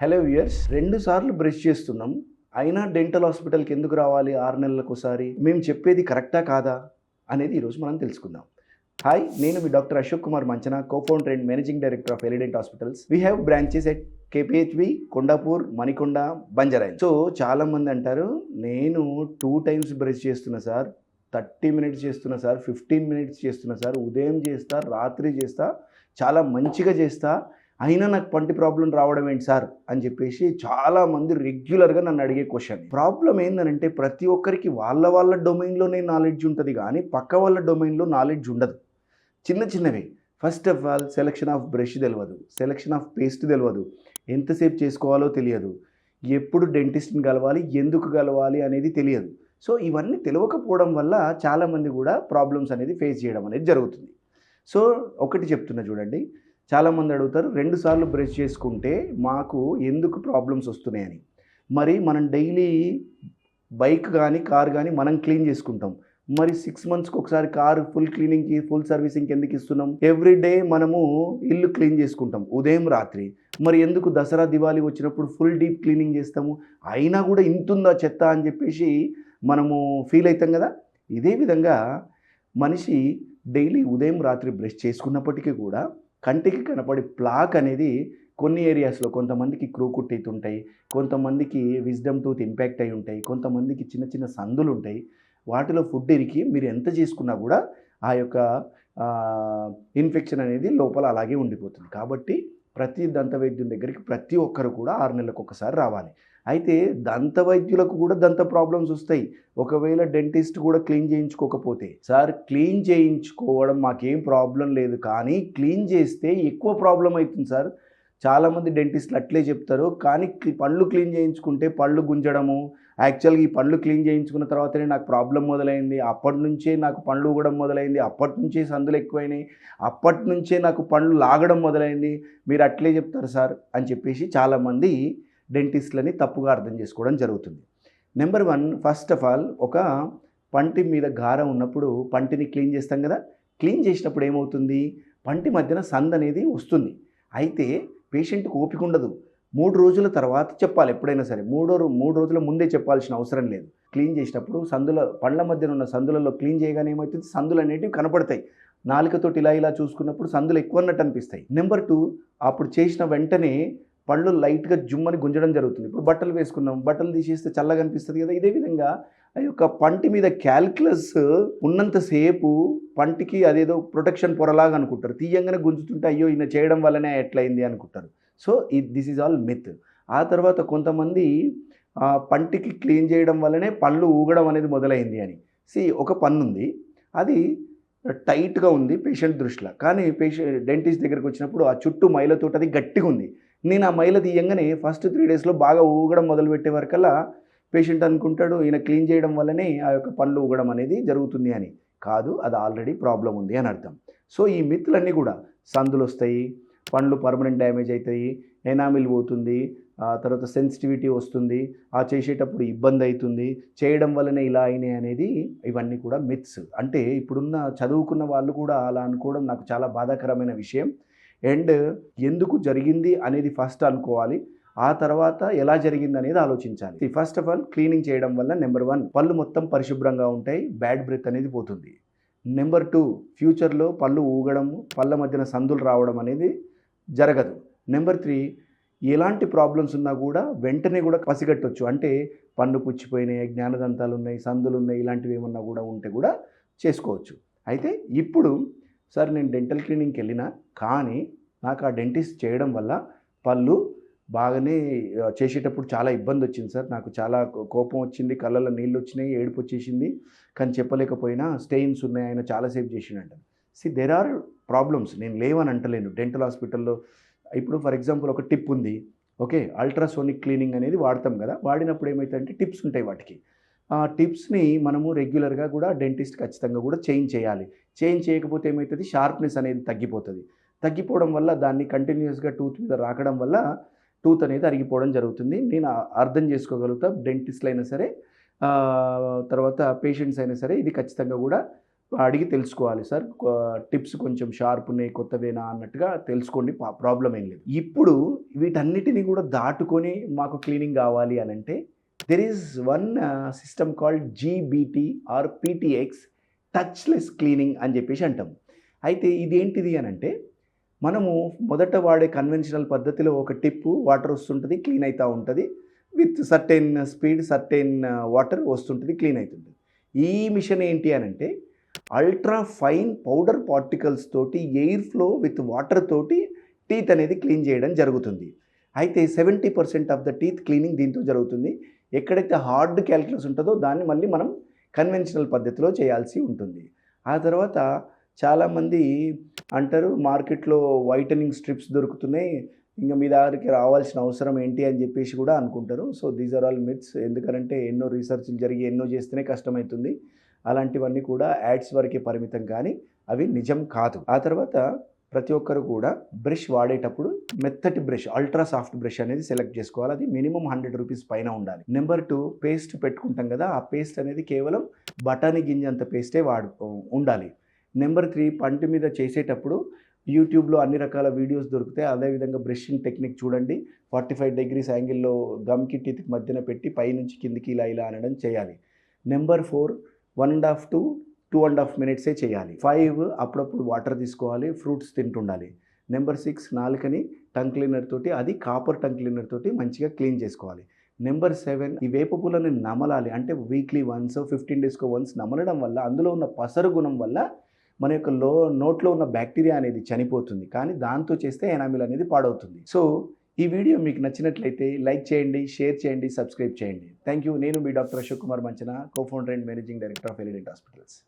Hello viewers రెండు సార్లు brush చేస్తున్నాం. అయినా డెంటల్ హాస్పిటల్కి ఎందుకు రావాలి? ఆరు నెలలకు ఒకసారి మేము చెప్పేది కరెక్టా కాదా? అనేది ఈరోజు మనం తెలుసుకుందాం. హాయ్ నేను మీ doctor Ashok Kumar Manchana cofounder and managing director of Elident hospitals. We have branches at KPHB Kondapur Manikonda Banjara Hills. So చాలా మంది అంటారు నేను టూ టైమ్స్ బ్రష్ చేస్తున్నా సార్ థర్టీ మినిట్స్ చేస్తున్నా సార్ ఫిఫ్టీన్ మినిట్స్ చేస్తున్నా sir ఉదయం చేస్తా రాత్రి చేస్తా చాలా మంచిగా చేస్తా అయినా నాకు పంటి ప్రాబ్లం రావడం ఏంటి సార్? అని చెప్పేసి చాలామంది రెగ్యులర్గా నన్ను అడిగే క్వశ్చన్ ప్రాబ్లం ఏంటంటే ప్రతి ఒక్కరికి వాళ్ళ వాళ్ళ డొమైన్లోనే నాలెడ్జ్ ఉంటుంది కానీ పక్క వాళ్ళ డొమైన్లో నాలెడ్జ్ ఉండదు. చిన్న చిన్నవి. First of all selection of brush తెలియదు సెలెక్షన్ ఆఫ్ పేస్ట్ తెలియదు ఎంతసేపు చేసుకోవాలో తెలియదు. ఎప్పుడు డెంటిస్ట్ని కలవాలి ఎందుకు కలవాలి అనేది తెలియదు. సో ఇవన్నీ తెలియకపోవడం వల్ల చాలామంది కూడా ప్రాబ్లమ్స్ అనేది ఫేస్ చేయడం అనేది జరుగుతుంది. సో ఒకటి చెప్తున్నా చూడండి. చాలామంది అడుగుతారు రెండుసార్లు బ్రష్ చేసుకుంటే మాకు ఎందుకు ప్రాబ్లమ్స్ వస్తున్నాయని? మరి మనం డైలీ బైక్ కానీ కార్ కానీ మనం క్లీన్ చేసుకుంటాం. మరి సిక్స్ మంత్స్కి ఒకసారి కారు ఫుల్ క్లీనింగ్కి ఫుల్ సర్వీసింగ్కి ఎందుకు ఇస్తున్నాం? ఎవ్రీ డే మనము ఇల్లు క్లీన్ చేసుకుంటాం ఉదయం రాత్రి. మరి ఎందుకు దసరా దివాళీ వచ్చినప్పుడు ఫుల్ డీప్ క్లీనింగ్ చేస్తాము? అయినా కూడా ఇంతుందా చెత్త అని చెప్పేసి మనము ఫీల్ అవుతాం కదా? ఇదే విధంగా మనిషి డైలీ ఉదయం రాత్రి బ్రష్ చేసుకున్నప్పటికీ కూడా కంటికి కనపడే ప్లాక్ అనేది కొన్ని ఏరియాస్లో కొంతమందికి క్రూకుట్ టీత్ ఉంటాయి కొంతమందికి విజ్డమ్ టూత్ ఇంపాక్ట్ అయి ఉంటాయి కొంతమందికి చిన్న చిన్న సందులు ఉంటాయి. వాటిలో ఫుడ్ ఇరికి మీరు ఎంత చేసుకున్నా కూడా ఆ యొక్క ఇన్ఫెక్షన్ అనేది లోపల అలాగే ఉండిపోతుంది. కాబట్టి ప్రతి దంత వైద్యుని దగ్గరికి ప్రతి ఒక్కరు కూడా ఆరు నెలలకు ఒకసారి రావాలి. అయితే దంత వైద్యులకు కూడా దంత ప్రాబ్లమ్స్ వస్తాయి. ఒకవేళ డెంటిస్ట్ కూడా క్లీన్ చేయించుకోకపోతే. సార్ క్లీన్ చేయించుకోవడం మాకేం ప్రాబ్లం లేదు. కానీ క్లీన్ చేస్తే ఎక్కువ ప్రాబ్లం అవుతుంది సార్. చాలామంది డెంటిస్టులు అట్లే చెప్తారు. కానీ పళ్ళు క్లీన్ చేయించుకుంటే పళ్ళు గుంజడము యాక్చువల్గా ఈ పళ్ళు క్లీన్ చేయించుకున్న తర్వాతనే నాకు ప్రాబ్లం మొదలైంది. అప్పటి నుంచే నాకు పళ్ళు ఊగడం మొదలైంది. అప్పటి నుంచే సందులు ఎక్కువైనాయి. అప్పటి నుంచే నాకు పళ్ళు లాగడం మొదలైంది. మీరు అట్లే చెప్తారు సార్ అని చెప్పేసి చాలామంది డెంటిస్ట్లని తప్పుగా అర్థం చేసుకోవడం జరుగుతుంది. Number one first of all ఒక పంటి మీద గారం ఉన్నప్పుడు పంటిని క్లీన్ చేస్తాం కదా క్లీన్ చేసినప్పుడు ఏమవుతుంది? పంటి మధ్యన సంద్ అనేది వస్తుంది. అయితే పేషెంట్కి ఓపిక ఉండదు. మూడు రోజుల తర్వాత చెప్పాలి ఎప్పుడైనా సరే. మూడో మూడు రోజుల ముందే చెప్పాల్సిన అవసరం లేదు. క్లీన్ చేసినప్పుడు సందుల పండ్ల మధ్యన ఉన్న సందులలో క్లీన్ చేయగానే ఏమవుతుంది? సందులు అనేటివి కనపడతాయి. నాలుకతోటి ఇలా ఇలా చూసుకున్నప్పుడు సందులు ఎక్కువ అన్నట్టు అనిపిస్తాయి. నెంబర్ టూ అప్పుడు చేసిన వెంటనే పళ్ళు లైట్గా జుమ్మని గుంజడం జరుగుతుంది. ఇప్పుడు బట్టలు వేసుకున్నాం బట్టలు తీసేస్తే చల్లగా అనిపిస్తుంది కదా. ఇదే విధంగా ఆ యొక్క పంటి మీద క్యాల్కులస్ ఉన్నంతసేపు పంటికి అదేదో ప్రొటెక్షన్ పొరలాగా అనుకుంటారు. తీయంగానే గుంజుతుంటే అయ్యో ఈయన చేయడం వల్లనే ఎట్లయింది అనుకుంటారు. సో ఈ దిస్ ఈజ్ ఆల్ మిత్. ఆ తర్వాత కొంతమంది ఆ, పంటికి క్లీన్ చేయడం వల్లనే పళ్ళు ఊగడం అనేది మొదలైంది అని. సి ఒక పన్ను ఉంది అది టైట్గా ఉంది పేషెంట్ దృష్టిలో. కానీ పేషెంట్ డెంటిస్ట్ దగ్గరికి వచ్చినప్పుడు ఆ చుట్టూ మైలతోటి అది గట్టిగా ఉంది నేను ఆ మైల తీయంగానే ఫస్ట్ త్రీ డేస్లో బాగా ఊగడం మొదలుపెట్టే వరకల్లా పేషెంట్ అనుకుంటాడు ఈయన క్లీన్ చేయడం వల్లనే ఆ యొక్క పనులు ఊగడం అనేది జరుగుతుంది అని. కాదు అది ఆల్రెడీ ప్రాబ్లం ఉంది అని అర్థం. సో ఈ మిత్తులన్నీ కూడా సందులు వస్తాయి పండ్లు పర్మనెంట్ డ్యామేజ్ అవుతాయి ఎనామిల్ పోతుంది ఆ తర్వాత సెన్సిటివిటీ వస్తుంది ఆ చేసేటప్పుడు ఇబ్బంది అవుతుంది చేయడం వల్లనే ఇలా అయినాయి అనేది ఇవన్నీ కూడా మిత్స్ అంటే ఇప్పుడున్న చదువుకున్న వాళ్ళు కూడా అలా అనుకోవడం నాకు చాలా బాధాకరమైన విషయం. అండ్ ఎందుకు జరిగింది అనేది ఫస్ట్ అనుకోవాలి. ఆ తర్వాత ఎలా జరిగింది అనేది ఆలోచించాలి. ఫస్ట్ ఆఫ్ ఆల్ క్లీనింగ్ చేయడం వల్ల నెంబర్ వన్ పళ్ళు మొత్తం పరిశుభ్రంగా ఉంటాయి బ్యాడ్ బ్రెత్ అనేది పోతుంది. నెంబర్ టూ ఫ్యూచర్లో పళ్ళు ఊగడం పళ్ళ మధ్యన సందులు రావడం అనేది జరగదు. నెంబర్ త్రీ ఎలాంటి ప్రాబ్లమ్స్ ఉన్నా కూడా వెంటనే కూడా పసిగట్టవచ్చు అంటే పన్ను పుచ్చిపోయినాయి జ్ఞానదంతాలు ఉన్నాయి సందులు ఉన్నాయి ఇలాంటివి ఏమన్నా కూడా ఉంటే కూడా చేసుకోవచ్చు. అయితే ఇప్పుడు సార్ నేను డెంటల్ క్లీనింగ్కి వెళ్ళినా కానీ నాకు ఆ డెంటిస్ట్ చేయడం వల్ల పళ్ళు బాగానే చేసేటప్పుడు చాలా ఇబ్బంది వచ్చింది సార్. నాకు చాలా కోపం వచ్చింది కళ్ళల్లో నీళ్ళు వచ్చినాయి ఏడుపు వచ్చేసింది. కానీ చెప్పలేకపోయినా స్టెయిన్స్ ఉన్నాయి ఆయన చాలాసేపు చేసిండంట. సి దెర్ ఆర్ ప్రాబ్లమ్స్ నేను లేవని అంటలేను. డెంటల్ హాస్పిటల్లో ఇప్పుడు ఫర్ ఎగ్జాంపుల్ ఒక టిప్ ఉంది. ఓకే అల్ట్రాసోనిక్ క్లీనింగ్ అనేది వాడతాం కదా వాడినప్పుడు ఏమవుతుందంటే టిప్స్ ఉంటాయి వాటికి. టిప్స్ని మనము రెగ్యులర్గా కూడా డెంటిస్ట్ ఖచ్చితంగా కూడా చేంజ్ చేయాలి. చేంజ్ చేయకపోతే ఏమవుతుంది షార్ప్నెస్ అనేది తగ్గిపోతుంది. తగ్గిపోవడం వల్ల దాన్ని కంటిన్యూస్గా టూత్ మీద రాకడం వల్ల టూత్ అనేది అరిగిపోవడం జరుగుతుంది. నేను అర్థం చేసుకోగలుగుతా. డెంటిస్ట్లు అయినా సరే తర్వాత పేషెంట్స్ అయినా సరే ఇది ఖచ్చితంగా కూడా అడిగి తెలుసుకోవాలి సార్. టిప్స్ కొంచెం షార్ప్ ఉన్నాయి కొత్తవేనా అన్నట్టుగా తెలుసుకోండి. ప్రాబ్లం ఏం లేదు. ఇప్పుడు వీటన్నిటిని కూడా దాటుకొని మాకు క్లీనింగ్ కావాలి అని అంటే there is one system called GBT or PTX touchless cleaning అని చెప్పేసి అంటాం. అయితే ఇదేంటిది అని అంటే మనము మొదట వాడే కన్వెన్షనల్ పద్ధతిలో ఒక టిప్పు వాటర్ వస్తుంటుంది క్లీన్ అవుతూ ఉంటుంది. With certain speed certain water వస్తుంటుంది క్లీన్ అవుతుంది ఈ మిషన్ ఏంటి అని అంటే అల్ట్రా ఫైన్ పౌడర్ పార్టికల్స్ తోటి ఎయిర్ ఫ్లో విత్ వాటర్ తోటి టీత్ అనేది క్లీన్ చేయడం జరుగుతుంది. అయితే seventy percent of the teeth cleaning దీంతో జరుగుతుంది. ఎక్కడైతే హార్డ్ క్యాలిక్యులస్ ఉంటుందో దాన్ని మళ్ళీ మనం కన్వెన్షనల్ పద్ధతిలో చేయాల్సి ఉంటుంది. ఆ తర్వాత చాలామంది అంటారు మార్కెట్లో వైటనింగ్ స్ట్రిప్స్ దొరుకుతున్నాయి ఇంకా మీ దగ్గరికి రావాల్సిన అవసరం ఏంటి? అని చెప్పేసి కూడా అనుకుంటారు. So these are all myths ఎందుకంటే ఎన్నో రీసెర్చ్లు జరిగి ఎన్నో చేస్తేనే కష్టమవుతుంది అలాంటివన్నీ కూడా యాడ్స్ వరకే పరిమితం కానీ అవి నిజం కాదు. ఆ తర్వాత ప్రతి ఒక్కరు కూడా బ్రష్ వాడేటప్పుడు మెత్తటి బ్రష్ అల్ట్రా సాఫ్ట్ బ్రష్ అనేది సెలెక్ట్ చేసుకోవాలి. అది మినిమం హండ్రెడ్ రూపీస్ పైన ఉండాలి. నెంబర్ టూ పేస్ట్ పెట్టుకుంటాం కదా ఆ పేస్ట్ అనేది కేవలం బఠానీ గింజ అంత పేస్టే వాడు ఉండాలి. నెంబర్ త్రీ పంటి మీద చేసేటప్పుడు యూట్యూబ్లో అన్ని రకాల వీడియోస్ దొరుకుతాయి. అదేవిధంగా బ్రషింగ్ టెక్నిక్ చూడండి. ఫార్టీ ఫైవ్ డిగ్రీస్ యాంగిల్లో గమ్కి టీత్కి మధ్యన పెట్టి పైనుంచి కిందికి ఇలా ఇలా అనడం చేయాలి. Number four one and half to two and half మినిట్సే చేయాలి. ఫైవ్ అప్పుడప్పుడు వాటర్ తీసుకోవాలి ఫ్రూట్స్ తింటుండాలి. నెంబర్ సిక్స్ నాలుకని టంగ్ క్లీనర్ తోటి అది కాపర్ టంగ్ క్లీనర్ తోటి మంచిగా క్లీన్ చేసుకోవాలి. నెంబర్ సెవెన్ ఈ వేపపూలని నమలాలి. అంటే వీక్లీ వన్స్ ఫిఫ్టీన్ డేస్కో వన్స్ నమలడం వల్ల అందులో ఉన్న పసరు గుణం వల్ల మన యొక్క లో నోట్లో ఉన్న బ్యాక్టీరియా అనేది చనిపోతుంది. కానీ దాంతో చేస్తే ఎనామిల్ అనేది పాడవుతుంది. సో ఈ వీడియో మీకు నచ్చినట్లయితే లైక్ చేయండి షేర్ చేయండి సబ్స్క్రైబ్ చేయండి. థ్యాంక్ యూ నేను మీ doctor Ashok Kumar Manchana cofounder and managing director of Elident hospitals